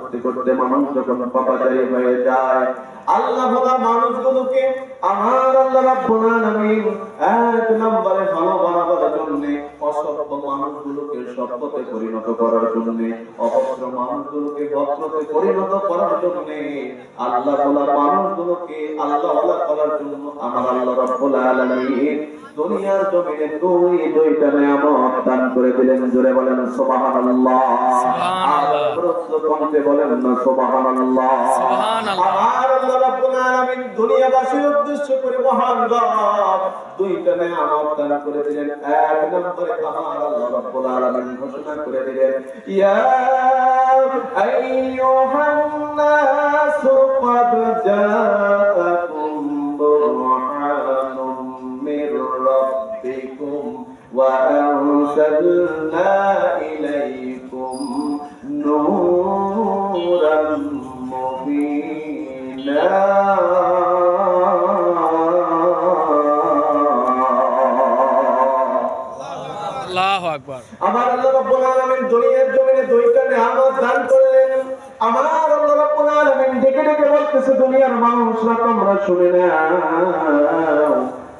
করতে করতে মানুষ যখন পাপাচারী হয়ে যায়, আল্লাহ ভোলা মানুষগুলোকে, আমার আল্লাহ রাব্বুল আলামিন এক নম্বরে ভালো মানুষগুলোকে সভ্যতে পরিণত করার জন্য অভদ্র মানুষগুলোকে ভদ্রতে পরিণত করার জন্য আল্লাহ মানুষগুলোকে আল্লাহ করার জন্য আমার আল্লাহ রাব্বুল আলামিন দুনিয়ার জমিনে দুই দুইটা নিয়ামত দান করে দিলেন। জোরে বলেন সুবহানাল্লাহ। আর প্রশ্ন কমতে বলেন না সুবহানাল্লাহ। সুবহানাল্লাহ। আমার আল্লাহ রাব্বুল আলামিন দুনিয়াবাসীর উদ্দেশ্য করে মহান রব দুইটা নিয়ামত দান করে দিলেন। এক নম্বরে আল্লাহ রাব্বুল আলামিন ঘোষণা করে দিলেন, ইয়া আইয়ুহান নাসু ক্বাদ জাআকুম বুরহানুম মির রাব্বিকুম ওয়া আরসালনা ইলাইকুম নূরান মুবিনা। আকবার। আমার আল্লাহ রাব্বুল আলামিন দুনিয়ার জমিনে দুইটা নিয়ামত দান করলেন। আমার আল্লাহ রাব্বুল আলামিন ডেকে ডেকে বলতেছে, দুনিয়ার মানুষরা তোমরা শুনে নাও।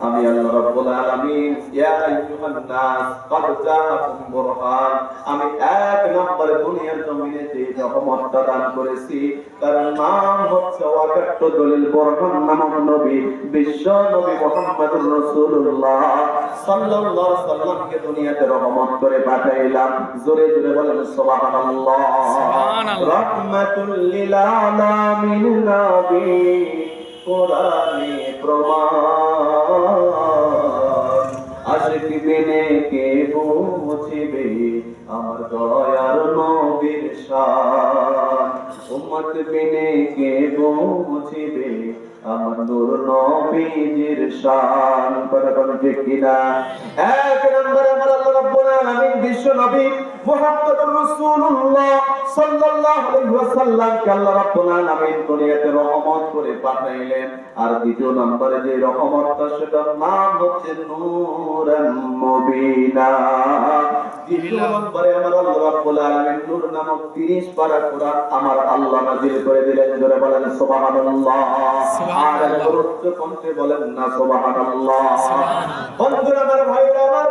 আমি আল্লাহ রাব্বুল আলামিন ইয়া আইয়ুহান নাস কদ জাআকুম বুরহান। আমি এক নম্বরে দুনিয়ার জমিনে যে রহমতটা দান করেছি তার নাম হচ্ছে ওয়াকাত্ত দলিল বুরহান নামক নবী বিশ্ব নবী মুহাম্মদুর রাসূলুল্লাহ। সাল্লাল্লাহু আলাইহি সাল্লামকে দুনিয়াতে রহমত করে পাঠাইলাম। জোরে জোরে বলেন সুবহানাল্লাহ। সুবহানাল্লাহ। রাহমাতুল লিল আলামিন নবী কোরআনে প্রমাণ। আশিক বিনে কে বুঝিবে? আমার দয়ার নবীর শান। উম্মত বিনে কে বুঝিবে? আমার নূর নবীজির শান। পরবন কিনা? এক নম্বরে আমার রাব্বুল আলামিন বিশ্ব নবী মুহাম্মদুর রাসূলুল্লাহ সাল্লাল্লাহু আলাইহি ওয়াসাল্লামকে আল্লাহ রাব্বুল আলামিন দুনিয়াতে রহমত করে পাঠাইলেন। আর দ্বিতীয় নম্বরে যে রহমতটা সেটার নাম হচ্ছে নূরান মুবিনা। দ্বিতীয় নম্বরে আমার আল্লাহ রাব্বুল আলামিন নূর নামক 30 পারা কোরআন আমার আল্লাহ নাযিল করে দিলেন। জোরে বলেন সুবহানাল্লাহ। আর গুরুত্ব কমতে বলেন না সুবহানাল্লাহ। বন্ধুরা আমার ভাইরা আমার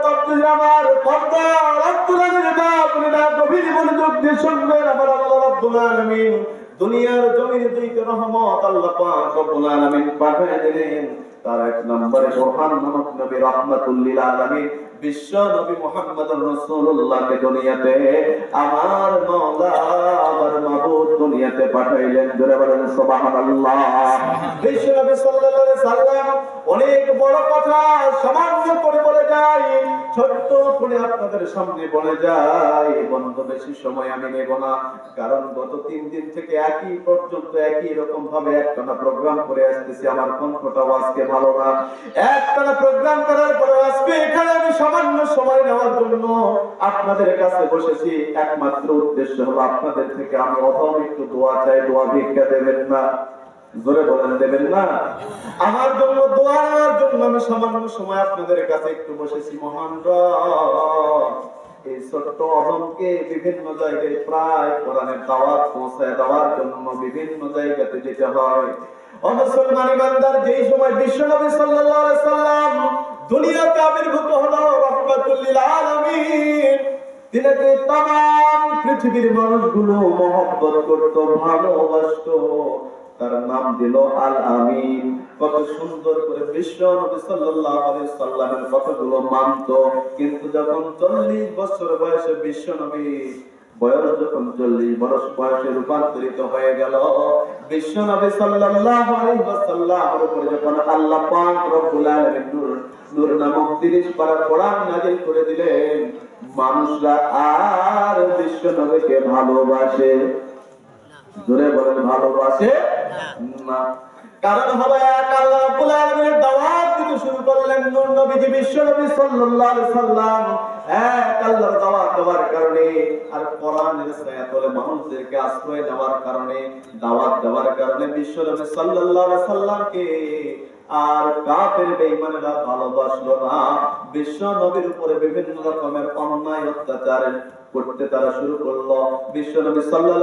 দিয়ে শুনবেন আমার আল্লাহ রাব্বুল আলামিন। দুনিয়ার জমিনে দুইটা রহমত আল্লাহ পাক রব্বুল আলামিন পাঠিয়ে দিলেন। তার এক নম্বরে বোরহান নামক নবী রাহমাতুল লিল আলামিন বিশ্ব নবী মুহাম্মদুর রাসূলুল্লাহকে দুনিয়াতে আমার মাওলা আমার মাবুদ দুনিয়াতে পাঠাইলেন। জোরে বলেন সুবহানাল্লাহ। বিশ্ব নবী সাল্লাল্লাহু আলাইহি সাল্লাম অনেক বড় কথা ছোট্ট করে আপনাদের সামনে বলে বন্ধ বেশি সময় আমি নেব না, কারণ গত তিন দিন থেকে একই পর্যন্ত একই ভাবে প্রোগ্রাম করে আসতেছি, আমার কণ্ঠটাও আজকে ভালো না। প্রোগ্রাম করার পরে আজকে এখানে আমি সামান্য সময় নেওয়ার জন্য আপনাদের কাছে বসেছি। একমাত্র উদ্দেশ্য হলো আপনাদের থেকে আমি অথম একটু দোয়া চাই, দোয়া ভিক্ষা দেবেন না। জোরে বলেন দেবেন না? আমার জন্য আমি সামান্য সময় আপনাদের কাছে একটু বসেছি, মহান এই ছোট্ট অদমকে বিভিন্ন জায়গায় প্রায় কোরআনের দাওয়াত পৌঁছায় দেওয়ার জন্য বিভিন্ন জায়গাতে যেতে হয়। পৃথিবীর মানুষগুলো মহব্বত করত, ভালোবাসতো তার নাম দিল আল আমিন কত সুন্দর করে বিশ্ব নবী সাল্লাল্লাহু আলাইহি সাল্লামের কথাগুলো মানতো। কিন্তু যখন 40 বছর বয়সে বিশ্ব নবী, বয়স যখন চল্লিশ বছর বয়সে রূপান্তরিত হয়ে গেল, বিশ্ব নবী সাল্লাল্লাহু আলাইহি উপরে যখন আল্লাহ পাক রব্বুল আলামিন নূর নূর নামক 30 পারা কোরআন নাযিল করে দিলেন, মানুষরা আর বিশ্ব নবীকে ভালোবাসে। জোরে বলেন, ভালোবাসে? কারণ হলো এক আল্লাহ রাব্বুল আলামিনের দাওয়াত দিতে শুরু করলেন নূর নবীজি, বিশ্ব নবী সাল্লাল্লাহু আলাইহি সাল্লাম। এক আল্লাহর দাওয়াত দেওয়ার কারণে আর কোরআনের ছায়াতলে মানুষদেরকে আশ্রয় দেওয়ার কারণে, দাওয়াত দেওয়ার কারণে বিশ্ব নবী সাল্লাল্লাহু আলাইহি সাল্লামকে আর কাফের বেঈমানেরা ভালোবাসলো না। বিশ্ব নবীর উপরে বিভিন্ন রকমের অন্যায় অত্যাচার করতে তারা শুরু করল। বিশ্ব নবী সাল্লাল্লাহু